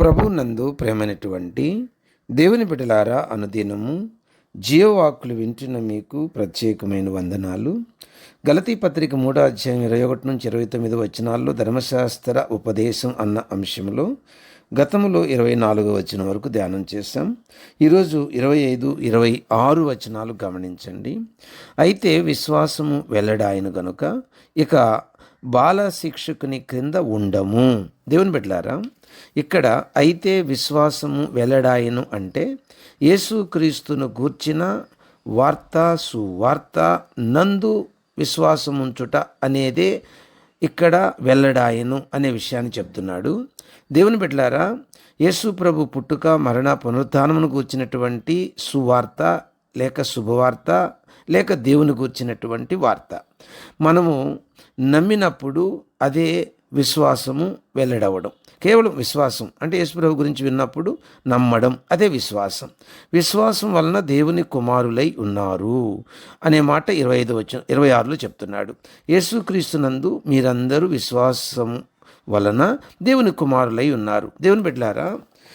ప్రభు నందు ప్రేమైనటువంటి దేవుని బిడ్డలారా అనుదినము జీవవాక్కులు వింటున్న మీకు ప్రత్యేకమైన వందనాలు. గలతీ పత్రిక మూడో అధ్యాయం ఇరవై ఒకటి నుంచి ఇరవై తొమ్మిది వచనాల్లో ధర్మశాస్త్ర ఉపదేశం అన్న అంశంలో గతంలో ఇరవై నాలుగో వచనం వరకు ధ్యానం చేశాం. ఈరోజు ఇరవై ఐదు ఇరవై ఆరు వచనాలు గమనించండి. అయితే విశ్వాసము వెల్లడాయను గనుక ఇక బాల శిక్షకుని క్రింద ఉండము. దేవుని బిడ్డలారా ఇక్కడ అయితే విశ్వాసము వెల్లడాయను అంటే యేసుక్రీస్తును గూర్చిన వార్త సువార్త నందు విశ్వాసముంచుట అనేదే ఇక్కడ వెల్లడాయను అనే విషయాన్ని చెప్తున్నాడు. దేవుని బిడ్డలారా యేసు ప్రభు పుట్టుక మరణ పునరుత్నమును గూర్చినటువంటి సువార్త లేక శుభవార్త లేక దేవుని గూర్చినటువంటి వార్త. మనము నమ్మినప్పుడు అదే విశ్వాసము వెల్లడవడం. కేవలం విశ్వాసం అంటే యేసుప్రభు గురించి విన్నప్పుడు నమ్మడం అదే విశ్వాసం. విశ్వాసం వలన దేవుని కుమారులై ఉన్నారు అనే మాట ఇరవై ఐదు వచ్చిన ఇరవై ఆరులో చెప్తున్నాడు యేసుక్రీస్తునందు మీరందరూ విశ్వాసం వలన దేవుని కుమారులై ఉన్నారు. దేవుని బిడ్డలారా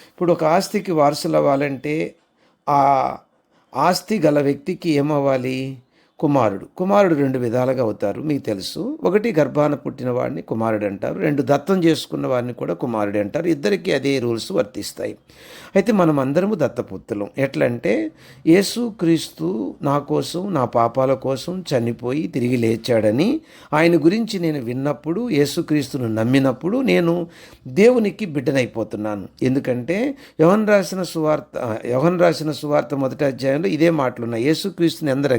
ఇప్పుడు ఒక ఆస్తికి వారసులు అవ్వాలంటే ఆ ఆస్తి గల వ్యక్తికి ఏమవ్వాలి? కుమారుడు. కుమారుడు రెండు విధాలుగా అవుతారు. మీకు తెలుసు. ఒకటి గర్భాన పుట్టిన వాడిని కుమారుడు అంటారు. రెండు దత్తం చేసుకున్న వాడిని కూడా కుమారుడు అంటారు. ఇద్దరికి అదే రూల్స్ వర్తిస్తాయి. అయితే మనం అందరము దత్తపుత్రులం. ఎట్లంటే యేసు క్రీస్తు నా కోసం నా పాపాల కోసం చనిపోయి తిరిగి లేచాడని ఆయన గురించి నేను విన్నప్పుడు యేసుక్రీస్తును నమ్మినప్పుడు నేను దేవునికి బిడ్డనైపోతున్నాను. ఎందుకంటే యోహన్ రాసిన సువార్త యోహన్ రాసిన సువార్త మొదటి అధ్యాయంలో ఇదే మాటలున్నాయి. యేసుక్రీస్తుని అందరు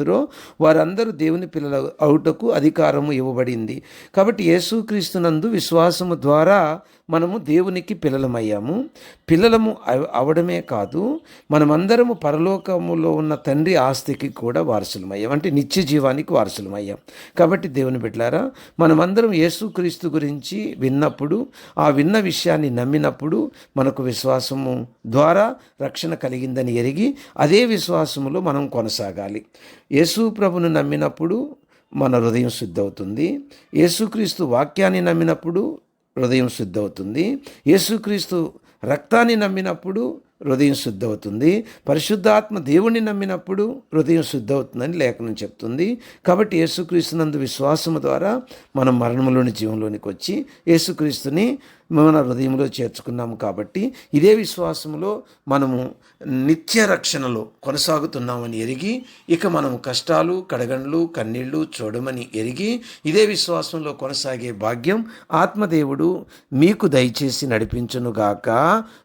అంగీకరించుదురో వారందరూ దేవుని పిల్లల అవుటకు అధికారము ఇవ్వబడింది. కాబట్టి యేసుక్రీస్తునందు విశ్వాసము ద్వారా మనము దేవునికి పిల్లలమయ్యాము. పిల్లలము అవ- అవడమే కాదు మనమందరము పరలోకములో ఉన్న తండ్రి ఆస్తికి కూడా వారసులమయ్యాం. అంటే నిత్య జీవానికి వారసులమయ్యాం. కాబట్టి దేవుని బిడ్డలారా మనమందరం యేసుక్రీస్తు గురించి విన్నప్పుడు ఆ విన్న విషయాన్ని నమ్మినప్పుడు మనకు విశ్వాసము ద్వారా రక్షణ కలిగిందని ఎరిగి అదే విశ్వాసములో మనం కొనసాగాలి. యేసు ప్రభును నమ్మినప్పుడు మన హృదయం శుద్ధవుతుంది. యేసుక్రీస్తు వాక్యాన్ని నమ్మినప్పుడు హృదయం శుద్ధవుతుంది. యేసుక్రీస్తు రక్తాన్ని నమ్మినప్పుడు హృదయం శుద్ధవుతుంది. పరిశుద్ధాత్మ దేవుణ్ణి నమ్మినప్పుడు హృదయం శుద్ధవుతుందని లేఖనం చెప్తుంది. కాబట్టి యేసుక్రీస్తునందు విశ్వాసము ద్వారా మనం మరణంలోని జీవంలోనికి వచ్చి యేసుక్రీస్తుని మన హృదయంలో చేర్చుకున్నాము కాబట్టి ఇదే విశ్వాసములో మనము నిత్య రక్షణలో కొనసాగుతున్నామని ఎరిగి ఇక మనం కష్టాలు కడగండ్లు కన్నీళ్ళు చూడమని ఎరిగి ఇదే విశ్వాసంలో కొనసాగే భాగ్యం ఆత్మదేవుడు మీకు దయచేసి నడిపించునుగాక.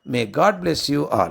May God bless you all